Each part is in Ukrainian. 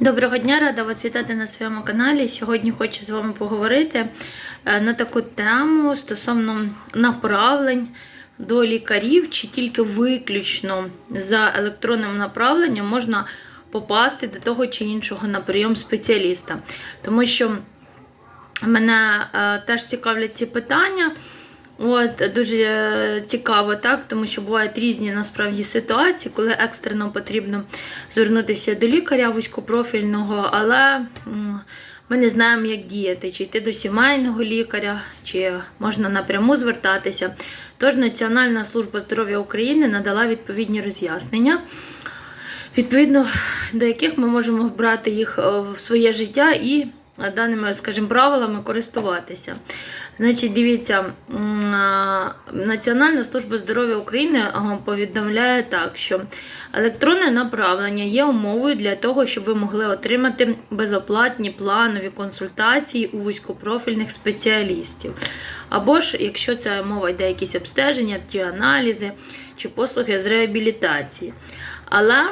Доброго дня, рада вас вітати на своєму каналі. Сьогодні хочу з вами поговорити е, на таку тему стосовно направлень до лікарів, чи тільки виключно за електронним направленням можна попасти до того чи іншого на прийом спеціаліста. Тому що мене е, теж цікавлять ці питання. От дуже е, цікаво, так, тому що бувають різні насправді ситуації, коли екстрено потрібно звернутися до лікаря вузькопрофільного, але ми не знаємо, як діяти, чи йти до сімейного лікаря, чи можна напряму звертатися. Тож Національна служба здоров'я України надала відповідні роз'яснення відповідно до яких ми можемо вбрати їх е, в своє життя і даними, скажімо, правилами користуватися. Значить, дивіться, Національна служба здоров'я України повідомляє так, що електронне направлення є умовою для того, щоб ви могли отримати безоплатні планові консультації у вузькопрофільних спеціалістів. Або ж, якщо це мова йде якісь обстеження, чи аналізи, чи послуги з реабілітації. Але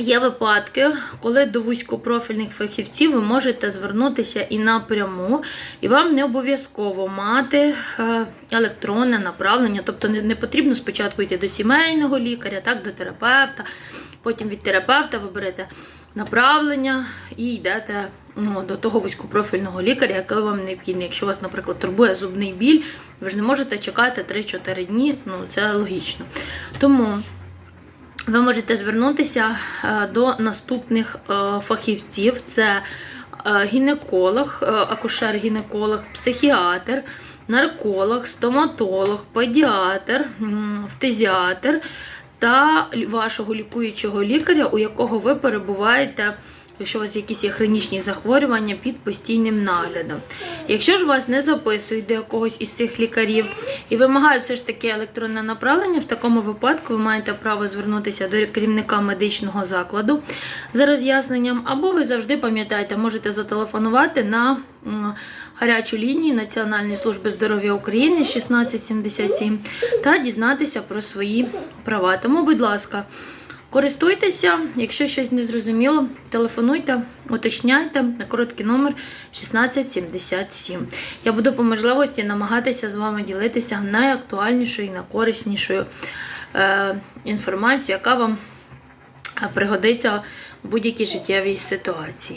Є випадки, коли до вузькопрофільних фахівців ви можете звернутися і напряму, і вам не обов'язково мати е, електронне направлення, тобто не, потрібно спочатку йти до сімейного лікаря, так, до терапевта, потім від терапевта ви берете направлення і йдете ну, до того вузькопрофільного лікаря, який вам необхідний. Якщо вас, наприклад, турбує зубний біль, ви ж не можете чекати 3-4 дні, ну це логічно. Тому. Ви можете звернутися е, до наступних е, фахівців: це е, гінеколог, акушер-гінеколог, психіатр, нарколог, стоматолог, педіатр, м, фтизіатр та вашого лікуючого лікаря, у якого ви перебуваєте. Якщо у вас якісь є хронічні захворювання під постійним наглядом. Якщо ж вас не записують до якогось із цих лікарів і вимагають все ж таки електронне направлення, в такому випадку ви маєте право звернутися до керівника медичного закладу за роз'ясненням, або ви завжди пам'ятаєте, можете зателефонувати на гарячу лінію Національної служби здоров'я України 1677 та дізнатися про свої права. Тому, будь ласка. Користуйтеся, якщо щось не зрозуміло, телефонуйте, уточняйте на короткий номер 1677. Я буду по можливості намагатися з вами ділитися найактуальнішою і найкориснішою е, інформацією, яка вам е, пригодиться в будь-якій життєвій ситуації.